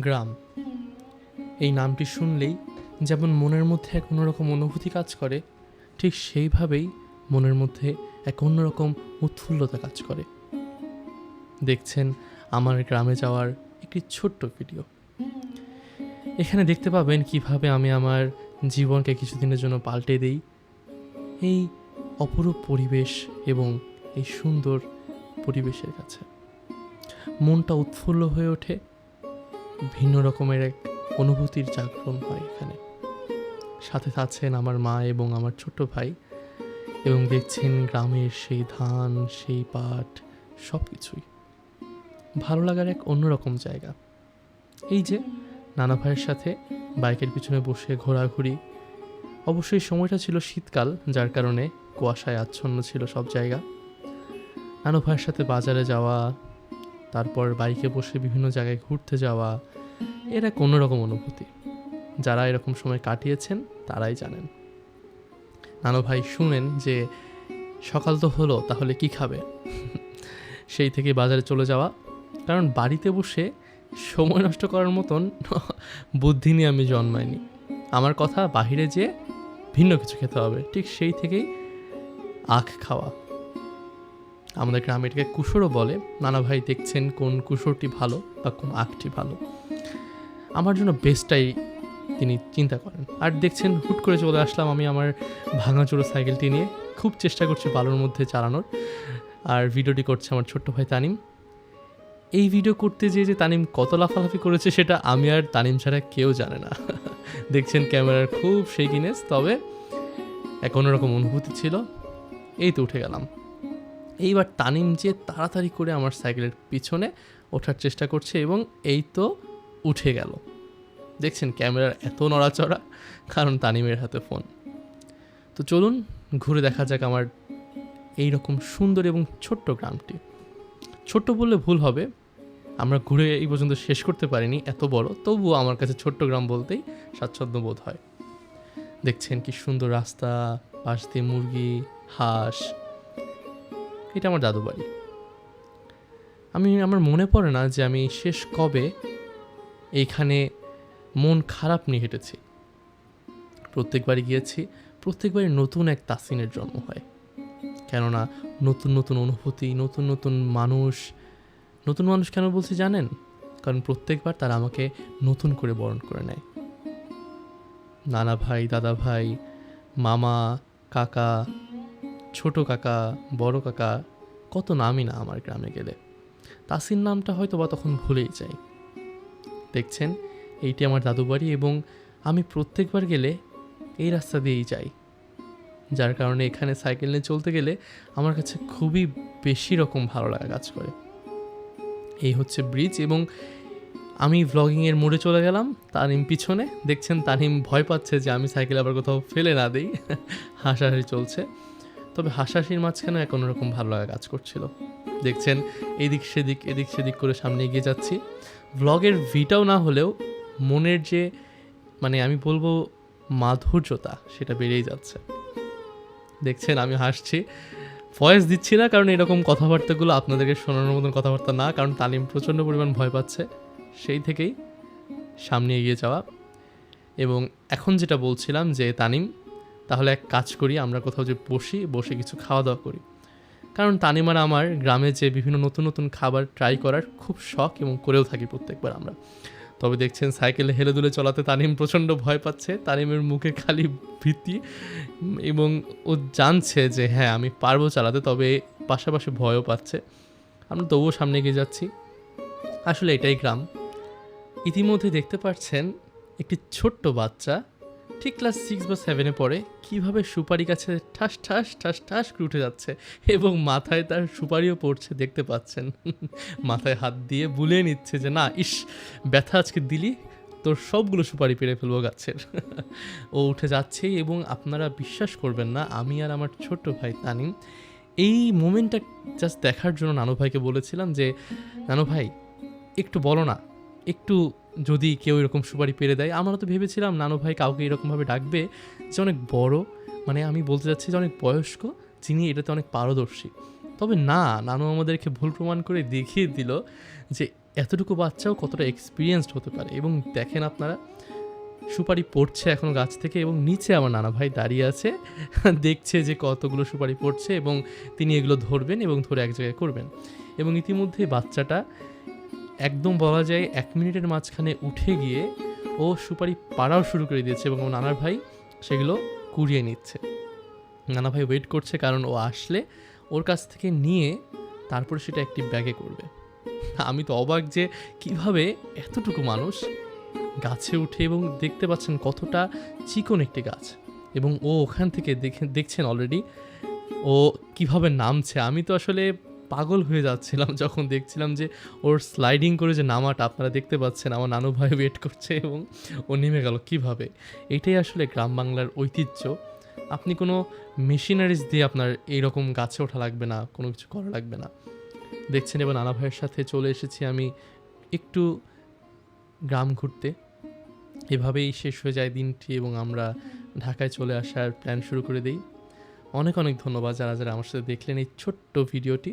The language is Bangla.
গ্রাম। এই নামটি শুনলেই যেমন মনের মধ্যে এক অন্যরকম অনুভূতি কাজ করে, ঠিক সেইভাবেই মনের মধ্যে এক অন্যরকম উৎফুল্লতা কাজ করে। দেখছেন আমার গ্রামে যাওয়ার একটি ছোট্ট ভিডিও। এখানে দেখতে পাবেন কীভাবে আমি আমার জীবনকে কিছুদিনের জন্য পাল্টে দেই। এই অপরূপ পরিবেশ এবং এই সুন্দর পরিবেশের কাছে। মনটা উৎফুল্ল হয়ে ওঠে। ভিন্ন রকমের এক অনুভূতির জাগরণ হয় এখানে। সাথে আছেন আমার মা এবং আমার ছোট ভাই এবং দেখছেন গ্রামের সেই ধান, সেই পাট সব কিছুই ভালো লাগার এক অন্যরকম জায়গা। এই যে, নানা ভাইয়ের সাথে বাইকের পিছনে বসে ঘোরাঘুরি। অবশ্যই সময়টা ছিল শীতকাল, যার কারণে কুয়াশায় আচ্ছন্ন ছিল সব জায়গা। নানু ভাইয়ের সাথে বাজারে যাওয়া তারপর বাইকে বসে বিভিন্ন জায়গায় ঘুরতে যাওয়া, এর এক অন্যরকম অনুভূতি। যারা এরকম সময় কাটিয়েছেন, তারাই জানেন। নানু ভাই শুনেন যে, সকাল তো হলো, তাহলে কি খাবে? সেই থেকে বাজারে চলে যাওয়া। কারণ বাড়িতে বসে সময় নষ্ট করার মতন বুদ্ধি নিয়ে আমি জন্মাইনি। আমার কথা বাহিরে যেয়ে ভিন্ন কিছু খেতে হবে। ঠিক সেই থেকেই আখ খাওয়া। আমাদের গ্রামে এটাকে কুসুরও বলে। নানা ভাই দেখছেন কোন কুসুরটি ভালো বা কোন আখটি ভালো। আমার জন্য বেস্টটাই তিনি চিন্তা করেন। আর দেখছেন হুট করে চলে আসলাম আমি আমার ভাঙাচোরো সাইকেলটি নিয়ে। খুব চেষ্টা করছি বালুর মধ্যে চালানোর। আর ভিডিওটি করছে আমার ছোট্ট ভাই তানিম। এই ভিডিও করতে যেয়ে যে তানিম কত লাফালাফি করেছে সেটা আমি আর তানিম ছাড়া কেউ জানে না। দেখছেন ক্যামেরার খুব শেকিনেস তবে এক অন্যরকম অনুভূতি ছিল। এই তো উঠে গেলাম। এইবার তানিম যে তাড়াতাড়ি করে আমার সাইকেলের পিছনে ওঠার চেষ্টা করছে এবং এই তো উঠে গেল। দেখছেন ক্যামেরার এত নড়াচড়া, কারণ তানিমের হাতে ফোন। তো চলুন, ঘুরে দেখা যাক আমার এই রকম সুন্দর এবং ছোট্ট গ্রামটি। ছোট্ট বললে ভুল হবে, আমরা ঘুরে এই পর্যন্ত শেষ করতে পারিনি, এত বড়, তবুও আমার কাছে ছোট্ট গ্রাম বলতেই স্বাচ্ছন্দ্য বোধ হয়। দেখছেন কি সুন্দর রাস্তা, পাশ দিয়ে মুরগি, হাঁস এটা আমার দাদু বাড়ি। আমি, আমার মনে পড়ে না যে আমি শেষ কবে এইখানে মন খারাপ নিয়ে হেঁটেছি। প্রত্যেকবারই গিয়েছি, প্রত্যেকবারই নতুন এক তাসিনের জন্ম হয়। কেননা নতুন নতুন অনুভূতি, নতুন নতুন মানুষ নতুন মানুষ কেন বলছি জানেন? কারণ প্রত্যেকবার তারা আমাকে নতুন করে বরণ করে নেয়। নানা ভাই, দাদা ভাই, মামা, কাকা ছোট কাকা, বড় কাকা, কত নামই না আমার গ্রামে গেলে। তাসির নামটা হয়তো বা তখন ভুলেই যাই। দেখছেন, এইটি আমার দাদু বাড়ি এবং আমি প্রত্যেকবার গেলে এই রাস্তা দিয়েই যাই। যার কারণে এখানে সাইকেল নিয়ে চলতে গেলে আমার কাছে খুবই বেশি রকম ভালো লাগা কাজ করে। এই হচ্ছে ব্রিজ এবং আমি ভ্লগিংয়ের মোড়ে চলে গেলাম তানিম পিছনে। দেখছেন, তানিম ভয় পাচ্ছে যে আমি সাইকেল আবার কোথাও ফেলে না দিই। হাসাহাসি চলছে। তবে হাসাহাসির মাঝখানে এক অন্যরকম ভালো লাগা কাজ করছিল। দেখছেন, এদিক সেদিক এদিক সেদিক করে সামনে এগিয়ে যাচ্ছি। ভ্লগের ভিটাও না হলেও মনের যে মানে আমি বলব মাধুর্যতা, সেটা বেড়েই যাচ্ছে। দেখছেন, আমি হাসছি। ভয়েস দিচ্ছি না, কারণ এরকম কথাবার্তাগুলো আপনাদেরকে শোনানোর মতন কথাবার্তা না, কারণ তালিম প্রচণ্ড পরিমাণ ভয় পাচ্ছে। সেই থেকেই সামনে এগিয়ে যাওয়া। এবং এখন যেটা বলছিলাম যে তানিম তাহলে এক কাজ করি, আমরা কোথাও যে বসি, বসে কিছু খাওয়া দাওয়া করি। কারণ তানিম আর আমার গ্রামে যে বিভিন্ন নতুন নতুন খাবার ট্রাই করার খুব শখ এবং করেও থাকি প্রত্যেকবার আমরা। তবে দেখছেন, সাইকেলে হেলে দুলে চলাতে তানিম প্রচণ্ড ভয় পাচ্ছে। তানিমের মুখে খালি ভীতি এবং ও জানছে যে হ্যাঁ আমি পারব চালাতে। তবে পাশাপাশি ভয়ও পাচ্ছে। আমরা তবুও সামনে এগিয়ে যাচ্ছি। আসলে এটাই গ্রাম। ইতিমধ্যে দেখতে পাচ্ছেন একটি ছোট্ট বাচ্চা ঠিক ক্লাস সিক্স বা সেভেনে পড়ে কীভাবে সুপারি গাছে ঠাস ঠাস ঠাস ঠাস করে উঠে যাচ্ছে এবং মাথায় তার সুপারিও পড়ছে দেখতে পাচ্ছেন। মাথায় হাত দিয়ে বুলিয়ে নিচ্ছে যে, না, ইস, ব্যথা আজকে দিলি, তোর সবগুলো সুপারি পেরে ফেলব গাছের। ও উঠে যাচ্ছে এবং আপনারা বিশ্বাস করবেন না, আমি আর আমার ছোট্ট ভাই তানিম এই মোমেন্টটা জাস্ট দেখার জন্য নানু ভাইকে বলেছিলাম যে, নানু ভাই, একটু বলো না একটু যদি কেউ এরকম সুপারি পেরে দেয়, আমরা তো ভেবেছিলাম নানু ভাই কাউকে এরকমভাবে ডাকবে যে অনেক বড় মানে আমি বলতে চাচ্ছি যে অনেক বয়স্ক, যিনি এটাতে অনেক পারদর্শী। তবে না, নানু আমাদেরকে ভুল প্রমাণ করে দেখিয়ে দিল যে এতটুকু বাচ্চাও কতটা এক্সপিরিয়েন্সড হতে পারে। এবং দেখেন আপনারা, সুপারি পড়ছে এখন গাছ থেকে এবং নিচে আমার নানা ভাই দাঁড়িয়ে আছে, দেখছে যে কতগুলো সুপারি পড়ছে এবং তিনি এগুলো ধরবেন এবং ধরে এক জায়গায় করবেন। এবং ইতিমধ্যে বাচ্চাটা একদম বলা যায় এক মিনিটের মাঝখানে উঠে গিয়ে ও সুপারি পাড়াও শুরু করে দিয়েছে এবং নানার ভাই সেগুলো কুড়িয়ে নিচ্ছে। নানা ভাই ওয়েট করছে কারণ ও আসলে ওর কাছ থেকে নিয়ে তারপরে সেটা একটি ব্যাগে করবে। আমি তো অবাক যে কীভাবে এতটুকু মানুষ গাছে উঠে এবং দেখতে পাচ্ছেন কতটা চিকন একটি গাছ এবং ও ওখান থেকে দেখে, দেখছেন অলরেডি ও কীভাবে নামছে। আমি তো আসলে পাগল হয়ে যাচ্ছিলাম যখন দেখছিলাম যে ওর স্লাইডিং করে যে নামাটা আপনারা দেখতে পাচ্ছেন, আমার নানু ভাই ওয়েট করছে এবং ও নেমে গেল। কীভাবে? এটাই আসলে গ্রাম বাংলার ঐতিহ্য। আপনি কোনো মেশিনারিজ দিয়ে আপনার এইরকম গাছে ওঠা লাগবে না, কোনো কিছু করা লাগবে না। দেখছেন এবার নানা ভাইয়ের সাথে চলে এসেছি আমি একটু গ্রাম ঘুরতে। এভাবেই শেষ হয়ে যায় দিনটি এবং আমরা ঢাকায় চলে আসার প্ল্যান শুরু করে দিই। অনেক অনেক ধন্যবাদ যারা যারা আমার সাথে দেখলেন এই ছোট্ট ভিডিওটি।